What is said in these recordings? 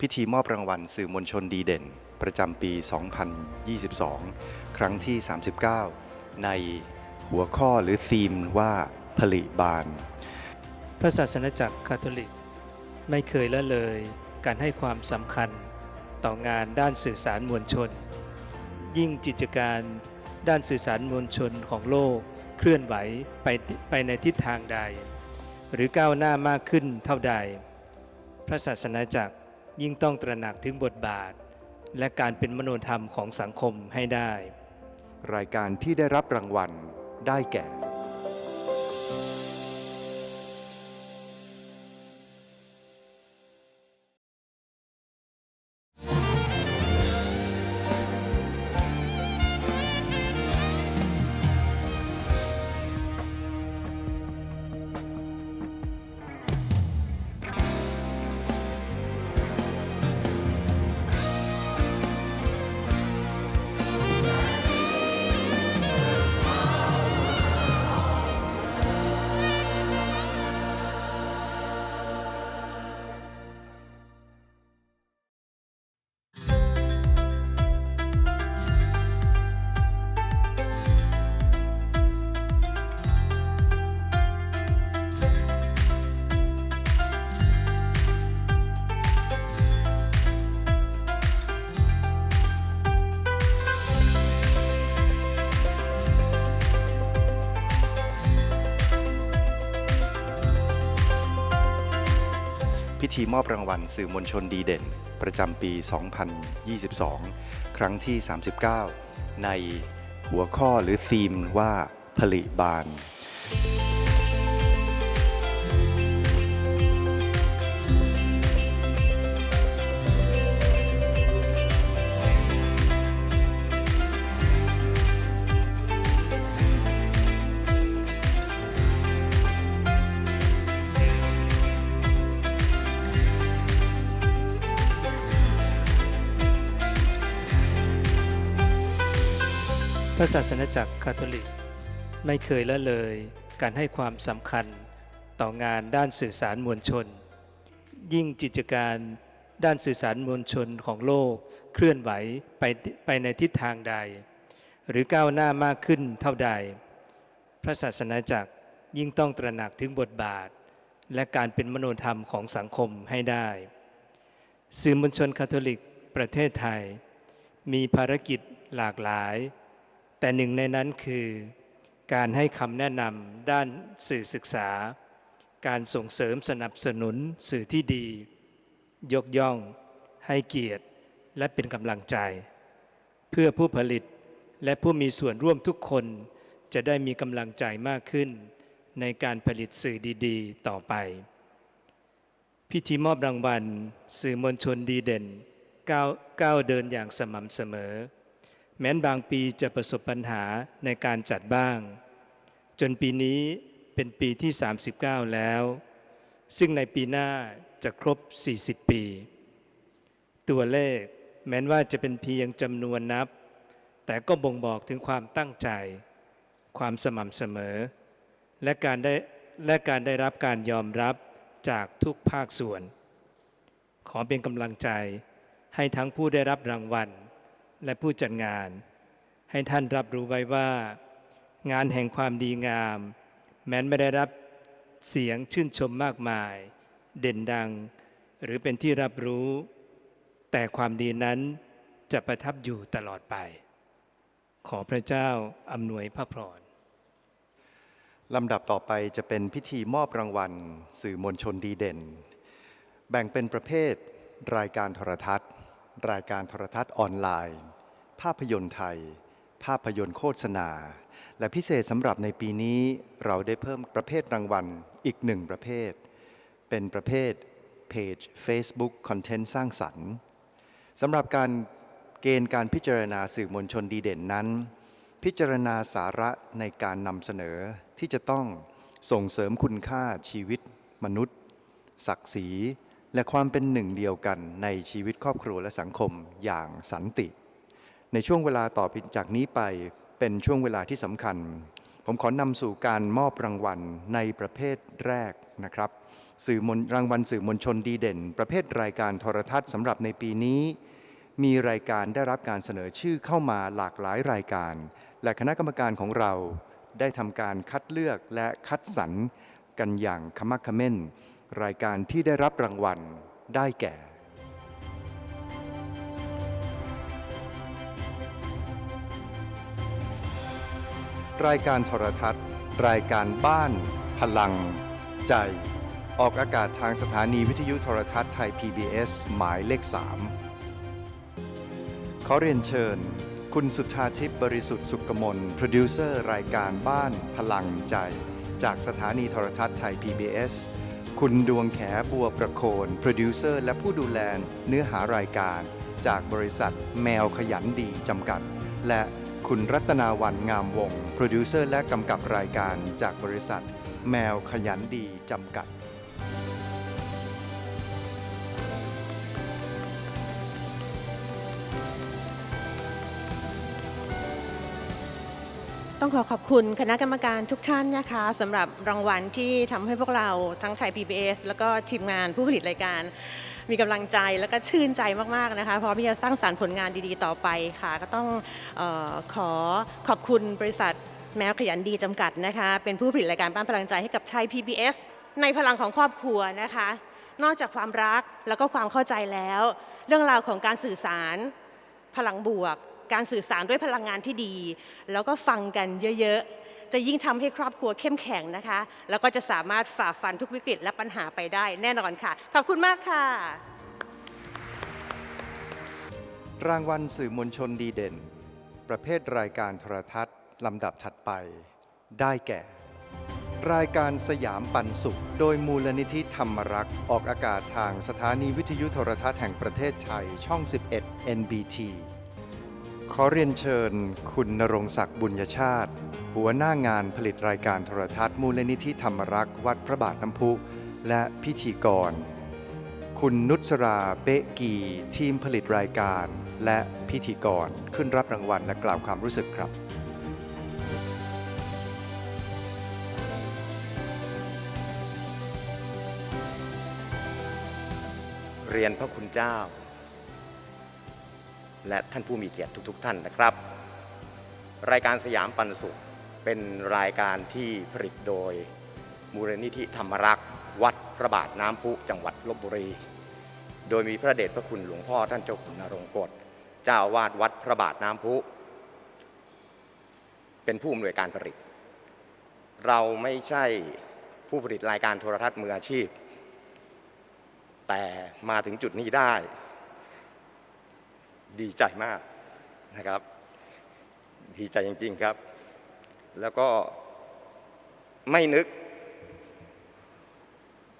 พิธีมอบรางวัลสื่อมวลชนดีเด่น ประจำปี 2022 ครั้งที่ 39 ในหัวข้อหรือธีมว่าผลิบานพระศาสนาจักรคาทอลิก ไม่เคยละเลย การให้ความสำคัญต่องานด้านสื่อสารมวลชน ยิ่งกิจการด้านสื่อสารมวลชนของโลกเคลื่อนไหวไปไปในทิศทางใด หรือก้าวหน้ามากขึ้นเท่าใด พระศาสนาจักร ยิ่งต้องตระหนักถึงบทบาท และการเป็นมโนธรรมของสังคมให้ได้ รายการที่ได้รับรางวัลได้แก่ พิธีมอบรางวัลสื่อมวลชนดีเด่น ประจำปี 2022 ครั้งที่ 39 ในหัวข้อหรือธีมว่าผลิบาน ระศาสนาจักรคาทอลิก ไม่เคยละเลยการให้ความสำคัญต่องานด้านสื่อสารมวลชน ยิ่งกิจการด้านสื่อสารมวลชนของโลกเคลื่อนไหวไปไปในทิศทางใด หรือก้าวหน้ามากขึ้นเท่าใด พระศาสนาจักรยิ่งต้องตระหนักถึงบทบาท และการเป็นมโนธรรมของสังคมให้ได้ สื่อมวลชนคาทอลิกประเทศไทย มีภารกิจหลากหลาย แต่หนึ่งในนั้นคือ การให้คำแนะนำด้านสื่อศึกษา การส่งเสริมสนับสนุนสื่อที่ดี ยกย่อง ให้เกียรติ และเป็นกำลังใจ เพื่อผู้ผลิตและผู้มีส่วนร่วมทุกคนจะได้มีกำลังใจมากขึ้น ในการผลิตสื่อดีๆ ต่อไป พิธีมอบรางวัล สื่อมวลชนดีเด่นก้าวเดินอย่างสม่ำเสมอ แม้นบางปีจะประสบปัญหาในการจัดบ้าง จนปีนี้เป็นปีที่ 39 แล้ว ซึ่งในปีหน้าจะครบ 40 ปี ตัวเลขแม้นว่าจะเป็นเพียงจำนวนนับ แต่ก็บ่งบอกถึงความตั้งใจ ความสม่ำเสมอ และการได้และการได้รับการยอมรับจากทุกภาคส่วน ขอเป็นกำลังใจให้ทั้งผู้ได้รับรางวัล และผู้จัดงาน ให้ท่านรับรู้ไว้ว่า งานแห่งความดีงาม แม้นไม่ได้รับเสียงชื่นชมมากมาย เด่นดัง หรือเป็นที่รับรู้ แต่ความดีนั้นจะประทับอยู่ตลอดไป ขอพระเจ้าอำนวยพระพรลำดับต่อไปจะเป็นพิธีมอบรางวัล สื่อมวลชนดีเด่น แบ่งเป็นประเภทรายการโทรทัศน์ รายการโทรทัศน์ออนไลน์ ภาพยนตร์ไทย ภาพยนตร์โฆษณา และพิเศษสำหรับในปีนี้เราได้เพิ่มประเภทรางวัลอีกหนึ่งประเภท เป็นประเภทเพจ Facebook คอนเทนต์สร้างสรรค์สำหรับการเกณฑ์การพิจารณาสื่อมวลชนดีเด่นนั้น พิจารณาสาระในการนำเสนอที่จะต้องส่งเสริมคุณค่าชีวิต มนุษย์ ศักดิ์ศรี และความเป็นหนึ่งเดียวกันในชีวิตครอบครัวและสังคมอย่างสันติ ในช่วงเวลาต่อจากนี้ไปเป็นช่วงเวลาที่สำคัญ ผมขอนำสู่การมอบรางวัลในประเภทแรกนะครับสื่อมรางวัลสื่อมวลชนดีเด่น ประเภทรายการโทรทัศน์สำหรับในปีนี้ มีรายการได้รับการเสนอชื่อเข้ามาหลากหลายรายการ และคณะกรรมการของเราได้ทำการคัดเลือกและคัดสรรกันอย่างขมักขม้น รายการที่ได้รับรางวัลได้แก่ รายการโทรทัศน์ รายการบ้าน พลัง ใจ ออกอากาศทางสถานีวิทยุโทรทัศน์ไทย PBS หมายเลข 3 ขอเรียนเชิญ คุณสุทธาทิพย์บริสุทธิ์สุกมลโปรดิวเซอร์รายการบ้าน พลังใจ จากสถานีโทรทัศน์ไทย PBS คุณดวงแขบัวประโคน โปรดิวเซอร์และผู้ดูแลเนื้อหารายการ จากบริษัทแมวขยันดีจำกัด และคุณรัตนาวันงามวงศ์โปรดิวเซอร์และกำกับรายการจากบริษัท แมวขยันดีจำกัด ต้องขอขอบคุณคณะกรรมการทุกท่านนะคะสำหรับรางวัลที่ทำให้พวกเราทั้งไทย PBS แล้วก็ทีมงานผู้ผลิตรายการ มีกำลังใจแล้วก็ชื่นใจมาก ๆ นะคะพร้อมที่จะสร้างสารรค์ผลงานดีๆ ต่อไปค่ะ ก็ต้องออขอขอบคุณบริษัทแมวขยันดีจำกัดนะคะ เป็นผู้ผลิตรายการบ้านพลังใจให้กับไทย PBS ในพลังของครอบครัวนะคะ นอกจากความรักแล้วก็ความเข้าใจแล้ว เรื่องราวของการสื่อสาร พลังบวก การสื่อสารด้วยพลังงานที่ดี แล้วก็ฟังกันเยอะๆ จะยิ่งทำให้ครอบครัวเข้มแข็งนะคะ แล้วก็จะสามารถฝ่าฟันทุกวิกฤตและปัญหาไปได้แน่นอนค่ะ ขอบคุณมากค่ะ รางวัลสื่อมวลชนดีเด่น ประเภทรายการโทรทัศน์ลำดับถัดไป ได้แก่ รายการสยามปันสุข โดยมูลนิธิธรรมรักษ์ออกอากาศทางสถานีวิทยุโทรทัศน์แห่งประเทศไทยช่อง 11 NBT ขอเรียนเชิญ คุณนรงศักดิ์บุญญชาติ หัวหน้างานผลิตรายการโทรทัศน์มูลนิธิธรรมรักษ์วัดพระบาทน้ำพุ และพิธีกร คุณนุชราเป๊ะกีทีมผลิตรายการ และพิธีกรขึ้นรับรางวัลและกล่าวความรู้สึกครับเรียนพระคุณเจ้า และท่านผู้มีเกียรติทุก ๆ ท่านนะครับ รายการสยามปันสุขเป็นรายการที่ผลิตโดยมูลนิธิธรรมรักษ์วัดพระบาทน้ำพุจังหวัดลบบุรี โดยมีพระเดชพระคุณหลวงพ่อท่านเจ้าคุณนรงกฎเจ้าอาวาดวัดพระบาทน้ำพุ เป็นผู้อำนวยการผลิต เราไม่ใช่ผู้ผลิตรายการโทรทัศน์มืออาชีพ แต่มาถึงจุดนี้ได้ ดีใจมากนะครับ ดีใจจริง ๆครับ แล้วก็ไม่นึก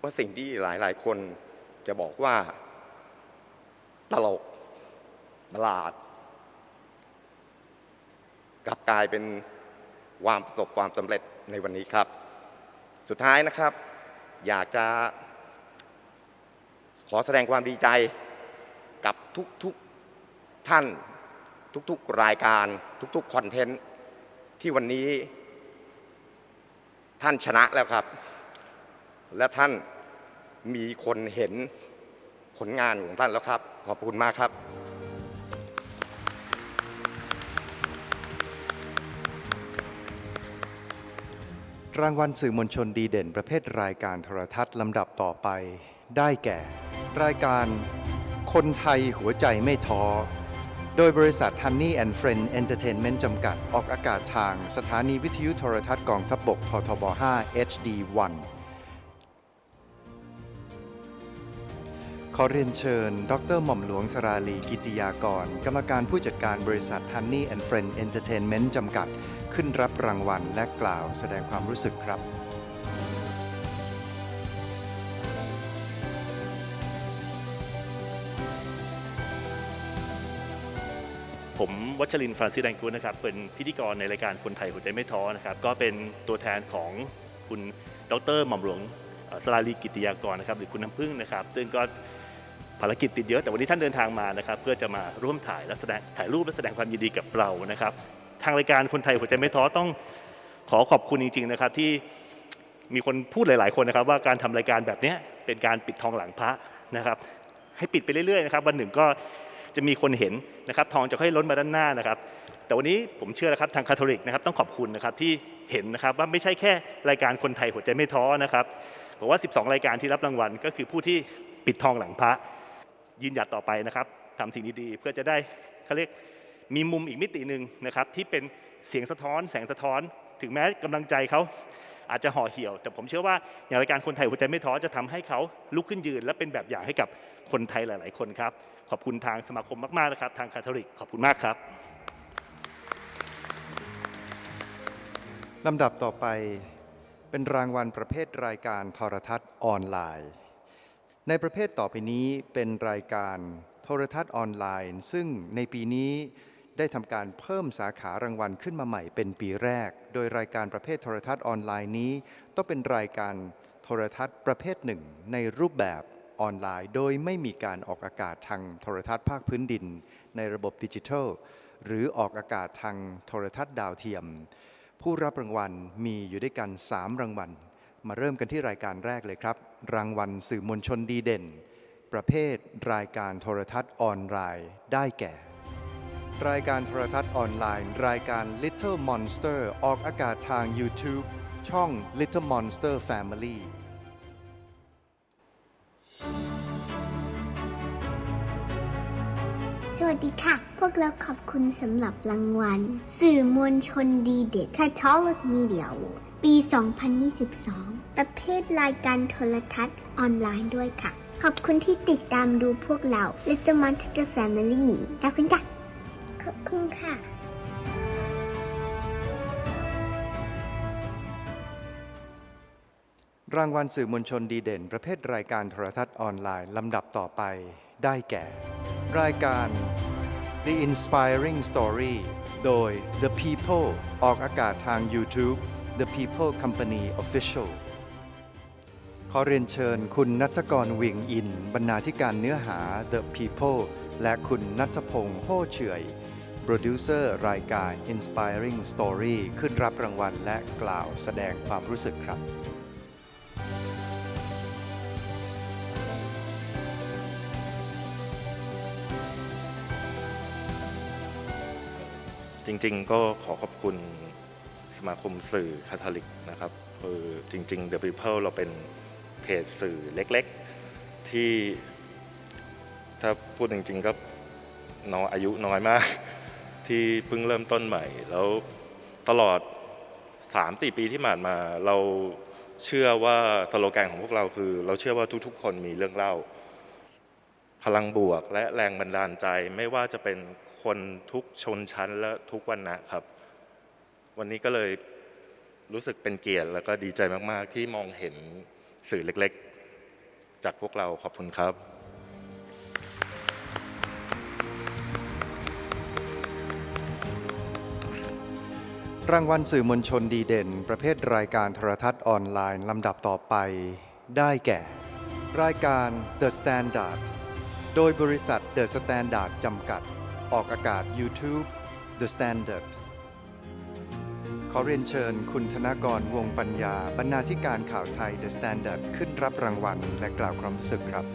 ว่าสิ่งที่หลายๆ คนจะบอกว่าตลกประหลาด กลับกลายเป็นความประสบความสำเร็จในวันนี้ครับ สุดท้ายนะครับ อยากจะขอแสดงความดีใจกับทุกๆ ท่านทุกๆรายการทุกๆคอนเทนต์ที่วันนี้ ท่านชนะแล้วครับ และท่านมีคนเห็นผลงานของท่านแล้วครับ ขอบคุณมากครับ รางวัลสื่อมวลชนดีเด่นประเภทรายการโทรทัศน์ลำดับต่อไป ได้แก่ รายการ คนไทยหัวใจไม่ท้อ โดยบริษัท Honey and Friend Entertainment จำกัด ออกอากาศทางสถานีวิทยุโทรทัศน์กองทัพบบกททบ 5 HD 1 ขอเรียนเชิญ ดรหม่อมหลวงสราลีกิติยากร กรรมการผู้จัดการบริษัท Honey and Friend Entertainment จำกัด ขึ้นรับรางวัลและกล่าวแสดงความรู้สึกครับ วัชรินทร์ฟรานซิสแดงกูนะครับเป็นพิธีกรในรายการคนไทยหัวใจไม่ท้อนะครับก็เป็นตัวแทนของคุณดรหม่อมหลวงสลาลีกิติยากรนะครับหรือคุณน้ำพึ่งนะครับ ซึ่งก็ภารกิจติดเยอะแต่วันนี้ท่านเดินทางมานะครับเพื่อจะมาร่วมถ่ายและแสดงถ่ายรูปและแสดงความยินดีกับเรานะครับ ทางรายการคนไทยหัวใจไม่ท้อต้องขอขอบคุณจริง ๆนะครับ ที่มีคนพูดหลาย ๆ คนนะครับ ว่าการทำรายการแบบนี้เป็นการปิดทองหลังพระนะครับ ให้ปิดไปเรื่อยๆนะครับวันหนึ่งก็ จะมีคนเห็นนะครับทองจะค่อยล้นมาด้านหน้านะครับ แต่วันนี้ผมเชื่อนะครับทางคาทอลิกนะครับต้องขอบคุณนะครับที่เห็นนะครับว่าไม่ใช่แค่รายการคนไทยหัวใจไม่ท้อนะครับบอกว่า 12 รายการที่รับรางวัล ก็คือผู้ที่ปิดทองหลังพระยืนหยัดต่อไปนะครับทำสิ่งดีๆเพื่อจะได้เขาเรียกมีมุมอีกมิติหนึ่งนะครับที่เป็นเสียงสะท้อนแสงสะท้อน ถึงแม้กำลังใจเขา อาจจะห่อเหี่ยว แต่ผมเชื่อว่าอย่างรายการคนไทยหัวใจไม่ท้อจะทำให้เขาลุกขึ้นยืน และเป็นแบบอย่างให้กับคนไทยหลาย ๆ คนครับ ขอบคุณทางสมาคมมาก ๆ นะครับ ทางคาทอลิกขอบคุณมากครับลำดับต่อไปเป็นรางวัลประเภทรายการโทรทัศน์ออนไลน์ ในประเภทต่อไปนี้เป็นรายการโทรทัศน์ออนไลน์ ซึ่งในปีนี้ ได้ทำการเพิ่มสาขารางวัลขึ้นมาใหม่เป็นปีแรก โดยรายการประเภทโทรทัศน์ออนไลน์นี้ ต้องเป็นรายการโทรทัศน์ประเภทหนึ่ง ในรูปแบบออนไลน์ โดยไม่มีการออกอากาศทางโทรทัศน์ภาคพื้นดิน ในระบบดิจิทัล หรือออกอากาศทางโทรทัศน์ดาวเทียม ผู้รับรางวัลมีอยู่ด้วยกัน 3 รางวัล มาเริ่มกันที่รายการแรกเลยครับ รางวัลสื่อมวลชนดีเด่น ประเภทรายการโทรทัศน์ออนไลน์ได้แก่ รายการโทรทัศน์ออนไลน์ รายการ Little Monster ออกอากาศทาง YouTube ช่อง Little Monster Family สวัสดีค่ะ พวกเราขอบคุณสำหรับรางวัล สื่อมวลชนดีเด่น Catholic Media Award ปี 2022 ประเภทรายการโทรทัศน์ออนไลน์ด้วยค่ะ ขอบคุณที่ติดตามดูพวกเรา Little Monster Family ขอบคุณค่ะ คุณค่ะ รางวัลสื่อมวลชนดีเด่น ประเภทรายการโทรทัศน์ออนไลน์ลำดับต่อไปได้แก่ รายการ The Inspiring Story โดย The People ออกอากาศทาง YouTube The People Company Official ขอเรียนเชิญคุณนัทกรวิงอิน บรรณาธิการเนื้อหา The People และคุณนัทพงษ์โฮเฉอย โปรดิวเซอร์รายการ Inspiring Story ขึ้นรับรางวัลและกล่าวแสดงความรู้สึกครับ จริงๆ ก็ขอขอบคุณสมาคมสื่อคาทอลิกนะครับคือจริงๆ The People เราเป็นเพจสื่อเล็กๆ ที่ถ้าพูดจริงๆ ก็น้อยอายุน้อยมาก ที่เพิ่งเริ่มต้นใหม่ แล้วตลอด 3-4 ปีที่ผ่านมาเราเชื่อว่าสโลแกนของพวกเราคือ เราเชื่อว่าทุกๆ คนมีเรื่องเล่า พลังบวกและแรงบันดาลใจไม่ว่าจะเป็นคนทุกชนชั้นและทุกวันนะครับ วันนี้ก็เลยรู้สึกเป็นเกียรติแล้วก็ดีใจมาก ๆ ที่มองเห็นสื่อเล็ก ๆ จากพวกเราขอบคุณครับ รางวัลสื่อมวลชนดีเด่น ประเภทรายการโทรทัศน์ออนไลน์ลำดับต่อไป ได้แก่ รายการ The Standard โดยบริษัท The Standard จำกัด ออกอากาศ YouTube The Standard ขอเรียนเชิญคุณธนากรวงปัญญา บรรณาธิการข่าวไทย The Standard ขึ้นรับรางวัลและกล่าวความรู้สึกครับ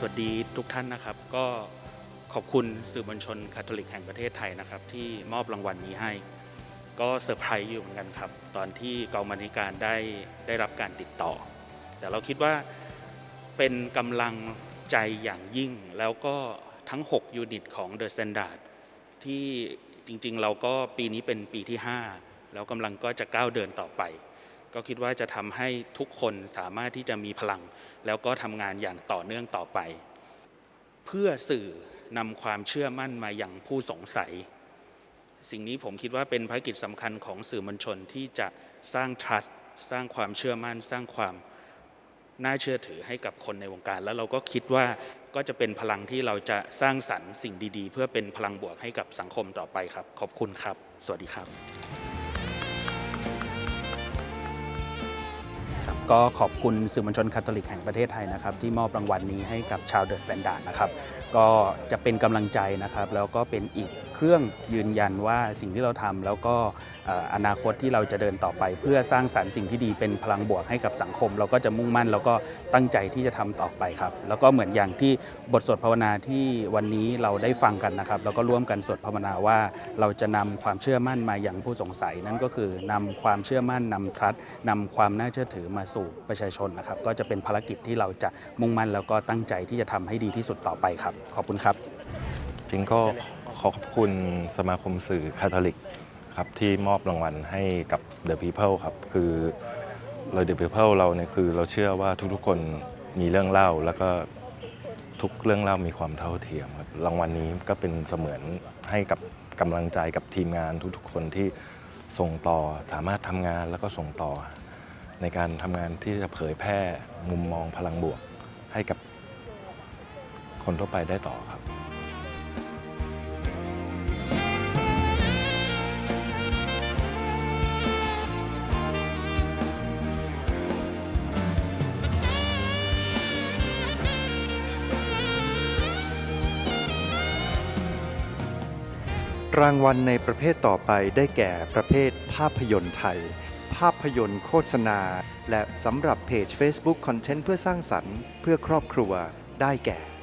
สวัสดีทุกท่านนะครับ ก็ขอบคุณสื่อมวลชนคาทอลิกแห่งประเทศไทยนะครับ ที่มอบรางวัลนี้ให้ ก็เซอร์ไพรส์อยู่เหมือนกันครับ ตอนที่กองบรรณาธิการได้ได้รับการติดต่อ แต่เราคิดว่าเป็นกำลังใจอย่างยิ่ง แล้วก็ทั้ง 6 ยูนิตของ The Standard ที่จริงๆ เราก็ปีนี้เป็นปีที่ 5 แล้วกำลังก็จะก้าวเดินต่อไป ก็คิดว่าจะทำให้ทุกคนสามารถที่จะมีพลัง แล้วก็ทำงานอย่างต่อเนื่องต่อไป เพื่อสื่อนำความเชื่อมั่นมาอย่างผู้สงสัย สิ่งนี้ผมคิดว่าเป็นภารกิจสำคัญของสื่อมวลชนที่จะสร้าง trust สร้างความเชื่อมั่น สร้างความน่าเชื่อถือให้กับคนในวงการ แล้วเราก็คิดว่าก็จะเป็นพลังที่เราจะสร้างสรรค์สิ่งดี ๆ เพื่อเป็นพลังบวกให้กับสังคมต่อไปครับ ขอบคุณครับ สวัสดีครับ ก็ขอบคุณสื่อมวลชนคาทอลิกแห่งประเทศไทยนะครับที่มอบรางวัลนี้ให้กับชาวเดอะสแตนดาร์ดนะครับก็จะเป็นกำลังใจนะครับแล้วก็เป็นอีกเครื่องยืนยันว่าสิ่งที่เราทำแล้วก็อนาคตที่เราจะเดินต่อไป เพื่อสร้างสรรค์สิ่งที่ดีเป็นพลังบวกให้กับสังคม เราก็จะมุ่งมั่น แล้วก็ตั้งใจที่จะทำต่อไปครับ แล้วก็เหมือนอย่างที่บทสวดภาวนาที่วันนี้เราได้ฟังกันนะครับแล้วก็ร่วมกันสวดภาวนาว่า เราจะนำความเชื่อมั่นมาอย่างผู้สงสัย นั่นก็คือนำความเชื่อมั่นนำทรัสนำความน่าเชื่อถือมาสประชาชนนะครับ ก็จะเป็นภารกิจที่เราจะมุ่งมั่นแล้วก็ตั้งใจที่จะทำให้ดีที่สุดต่อไปครับ ขอบคุณครับ จริงก็ขอขอบคุณสมาคมสื่อคาทอลิกครับที่มอบรางวัลให้กับ The People ครับ คือเรา The People เราเนี่ยคือเราเชื่อว่าทุกๆคนมีเรื่องเล่า แล้วก็ทุกเรื่องเล่ามีความเท่าเทียมครับรางวัลนี้ก็เป็นเสมือนให้กับกำลังใจกับทีมงานทุกๆคนที่ส่งต่อสามารถทำงานแล้วก็ส่งต่อ ในการทำงานที่จะเผยแพร่มุมมองพลังบวกให้กับคนทั่วไปได้ต่อครับรางวัลในประเภทต่อไปได้แก่ประเภทภาพยนตร์ไทย ภาพยนตร์โฆษณา และสำหรับเพจ Facebook คอนเทนต์เพื่อสร้างสรรค์ เพื่อครอบครัวได้แก่